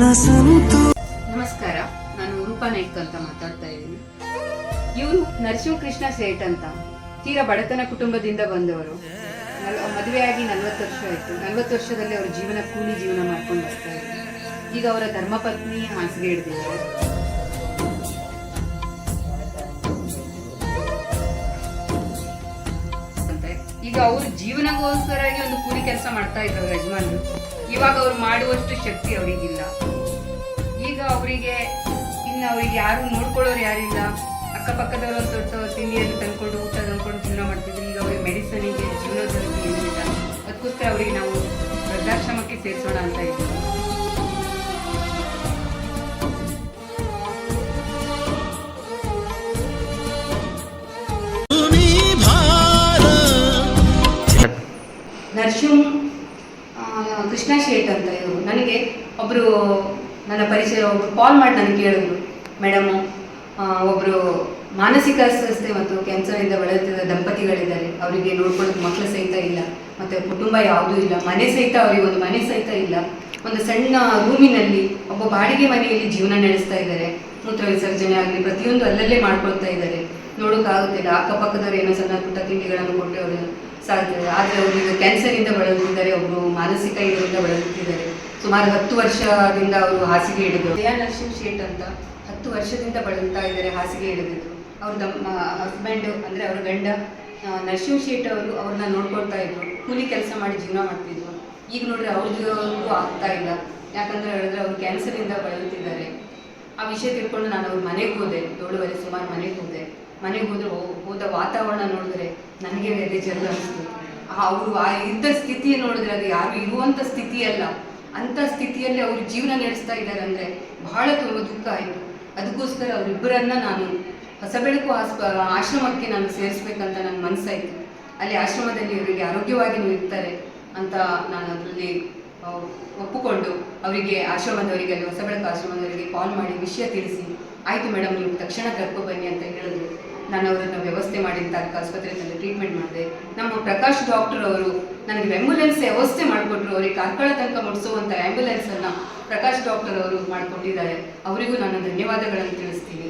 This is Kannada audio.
ನಮಸ್ಕಾರ, ನಾನು ರೂಪಾ ನಾಯ್ಕ ಅಂತ ಮಾತಾಡ್ತಾ ಇದ್ದೀನಿ. ಇವರು ನರಸಿಂಹಕೃಷ್ಣ ಸೇಠ್ ಅಂತ. ತೀರಾ ಬಡತನ ಕುಟುಂಬದಿಂದ ಬಂದವರು. ಮದುವೆಯಾಗಿ ನಲ್ವತ್ತು ವರ್ಷ ಆಯ್ತು. ನಲ್ವತ್ತು ವರ್ಷದಲ್ಲಿ ಅವರ ಜೀವನ ಕೂಲಿ ಜೀವನ ಮಾಡ್ಕೊಂಡು ಬರ್ತಾ ಇದ್ದಾರೆ ಈಗ ಅವರ ಧರ್ಮಪತ್ನಿ ಹಾಸಿಗೆ ಹಿಡಿದಿದ್ದಾರೆ. ಈಗ ಅವರು ಜೀವನಗೋಸ್ಕರಾಗಿ ಒಂದು ಕೂಲಿ ಕೆಲಸ ಮಾಡ್ತಾ ಇದ್ರು ಯಜಮಾನ್ರು. ಇವಾಗ ಅವ್ರು ಮಾಡುವಷ್ಟು ಶಕ್ತಿ ಅವರಿಗಿಲ್ಲ. ಈಗ ಅವರಿಗೆ ಇನ್ನು ಅವ್ರಿಗೆ ಯಾರು ನೋಡ್ಕೊಳ್ಳೋರು ಯಾರಿಲ್ಲ. ಅಕ್ಕಪಕ್ಕದವರು ದೊಡ್ಡ ತಿಂಡಿಯನ್ನು ತಂದ್ಕೊಂಡು ಊಟ ತಂದ್ಕೊಂಡು ಜೀವನ ಮಾಡ್ತಿದ್ರು. ಈಗ ಅವರಿಗೆ ಮೆಡಿಸನಿಗೆ ಜೀವನೋದ್ಯೋಗ ಏನೂ ಇಲ್ಲ ಅದಕ್ಕೋಸ್ಕರ ಅವರಿಗೆ ನಾವು ವೃದ್ಧಾಶ್ರಮಕ್ಕೆ ಸೇರಿಸೋಣ ಅಂತ ಇದ್ದೀವಿ. ನರಸಿಂಹ ಆ, ಕೃಷ್ಣ ಶೇಟ್ ಅಂತ ಇವರು. ನನಗೆ ಒಬ್ಬರು ನನ್ನ ಪರಿಚಯ ಒಬ್ಬರು ಕಾಲ್ ಮಾಡಿ ನನಗೆ ಕೇಳಿದ್ರು. ಮೇಡಮು ಒಬ್ಬರು ಮಾನಸಿಕ ಅಸ್ವಸ್ಥೆ ಮತ್ತು ಕ್ಯಾನ್ಸರಿಂದ ಬಳಲುತ್ತಿದ್ದ ದಂಪತಿಗಳಿದ್ದಾರೆ. ಅವರಿಗೆ ನೋಡ್ಕೊಳ್ಳೋಕೆ ಮಕ್ಕಳು ಸಹಿತ ಇಲ್ಲ. ಮತ್ತು ಕುಟುಂಬ ಯಾವುದೂ ಇಲ್ಲ. ಮನೆ ಸಹಿತ ಅವರಿಗೆ ಒಂದು ಮನೆ ಸಹಿತ ಇಲ್ಲ. ಒಂದು ಸಣ್ಣ ರೂಮಿನಲ್ಲಿ ಒಬ್ಬ ಬಾಡಿಗೆ ಮನೆಯಲ್ಲಿ ಜೀವನ ನಡೆಸ್ತಾ ಇದ್ದಾರೆ. ಮೂತ್ರ ವಿಸರ್ಜನೆ ಆಗಲಿ ಪ್ರತಿಯೊಂದು ಅಲ್ಲಲ್ಲೇ ಮಾಡ್ಕೊಳ್ತಾ ಇದ್ದಾರೆ. ನೋಡೋಕ್ಕಾಗುತ್ತಿಲ್ಲ ಅಕ್ಕಪಕ್ಕದವ್ರು ಏನೋ ಸಣ್ಣ ಪುಟ್ಟ ತಿಂಡಿಗಳನ್ನು ಕೊಟ್ಟು ಅವರು ಸಾಕ್ತಾರೆ ಆದರೆ ಅವರು ಈಗ ಕ್ಯಾನ್ಸರಿಂದ ಬಳಲುತ್ತಿದ್ದಾರೆ ಒಬ್ಬರು ಮಾನಸಿಕ ಇದರಿಂದ ಬಳಲುತ್ತಿದ್ದಾರೆ. ಸುಮಾರು ಹತ್ತು ವರ್ಷದಿಂದ ಅವರು ಹಾಸಿಗೆ ಹಿಡಿದು. ಜಯ ನರಸಿಂಹ ಶೇಟ್ ಅಂತ ಹತ್ತು ವರ್ಷದಿಂದ ಬಳಲ್ತಾ ಇದ್ದಾರೆ, ಹಾಸಿಗೆ ಹಿಡಿದಿದ್ದು. ಅವ್ರ ನಮ್ಮ ಹಸ್ಬೆಂಡ್ ಅಂದರೆ ಅವರ ಗಂಡ ನರಸಿಂಹ ಶೇಟ್ ಅವರು ಅವ್ರನ್ನ ನೋಡ್ಕೊಳ್ತಾ ಇದ್ರು. ಕೂಲಿ ಕೆಲಸ ಮಾಡಿ ಜೀವನ ಮಾಡ್ತಿದ್ರು. ಈಗ ನೋಡ್ರಿ ಅವ್ರಿಗೂ ಆಗ್ತಾ ಇಲ್ಲ. ಯಾಕಂದ್ರೆ ಹೇಳಿದ್ರೆ ಅವ್ರು ಕ್ಯಾನ್ಸರಿಂದ ಬಳಲುತ್ತಿದ್ದಾರೆ. ಆ ವಿಷಯ ತಿಳ್ಕೊಂಡು ನಾನು ಅವ್ರ ಮನೆಗೆ ಹೋದೆ, ಏಳುವರೆ ಸುಮಾರು ಮನೆಗೆ ಹೋದೆ. ಮನೆಗೆ ಹೋದ್ರೆ ಹೋದ ವಾತಾವರಣ ನೋಡಿದ್ರೆ ನನಗೆ ಬೇಜಾರು ಅನಿಸ್ತು. ಅವರು ಆ ಇದ್ದ ಸ್ಥಿತಿ ನೋಡಿದ್ರೆ ಅದು ಯಾರು ಇರುವಂತ ಸ್ಥಿತಿ ಅಲ್ಲ. ಅಂತ ಸ್ಥಿತಿಯಲ್ಲಿ ಅವರು ಜೀವನ ನಡೆಸ್ತಾ ಇದ್ದಾರೆ ಅಂದ್ರೆ ಬಹಳ ತುಂಬ ದುಃಖ ಆಯಿತು. ಅದಕ್ಕೋಸ್ಕರ ಅವರಿಬ್ಬರನ್ನ ನಾನು ಹೊಸಬೆಳಕು ಆಸ್ಪ, ಆಶ್ರಮಕ್ಕೆ ನಾನು ಸೇರಿಸ್ಬೇಕಂತ ನನ್ನ ಮನಸ್ಸಾಯಿತು ಅಲ್ಲಿ ಆಶ್ರಮದಲ್ಲಿ ಅವರಿಗೆ ಆರೋಗ್ಯವಾಗಿ ಇರ್ತಾರೆ ಅಂತ ನಾನು ಅದರಲ್ಲಿ ಒಪ್ಪಿಕೊಂಡು ಅವರಿಗೆ ಆಶ್ರಮದವರಿಗೆ, ಅಲ್ಲಿ ಹೊಸಬೆಳಕು ಆಶ್ರಮದವರಿಗೆ ಕಾಲ್ ಮಾಡಿ ವಿಷಯ ತಿಳಿಸಿ, ಆಯಿತು ಮೇಡಮ್, ನೀವು ತಕ್ಷಣ ಕರ್ಕೊ ಬನ್ನಿ ಅಂತ ಹೇಳಿದ್ರು. ನಾನು ಅವರನ್ನು ವ್ಯವಸ್ಥೆ ಮಾಡಿ ತಾಲೂಕು ಆಸ್ಪತ್ರೆಯಲ್ಲಿ ಟ್ರೀಟ್ಮೆಂಟ್ ಮಾಡಿದೆ. ನಮ್ಮ ಪ್ರಕಾಶ್ ಡಾಕ್ಟರ್ ಅವರು ನನಗೆ ಆ್ಯಂಬುಲೆನ್ಸ್ ವ್ಯವಸ್ಥೆ ಮಾಡಿಕೊಟ್ರು. ಅವರಿಗೆ ಕಾರ್ಕಳ ತನಕ ಮುಡಿಸುವಂಥ ಆ್ಯಂಬುಲೆನ್ಸನ್ನು ಪ್ರಕಾಶ್ ಡಾಕ್ಟರ್ ಅವರು ಮಾಡಿಕೊಟ್ಟಿದ್ದಾರೆ ಅವರಿಗೂ ನಾನು ಧನ್ಯವಾದಗಳನ್ನು ತಿಳಿಸ್ತೀನಿ.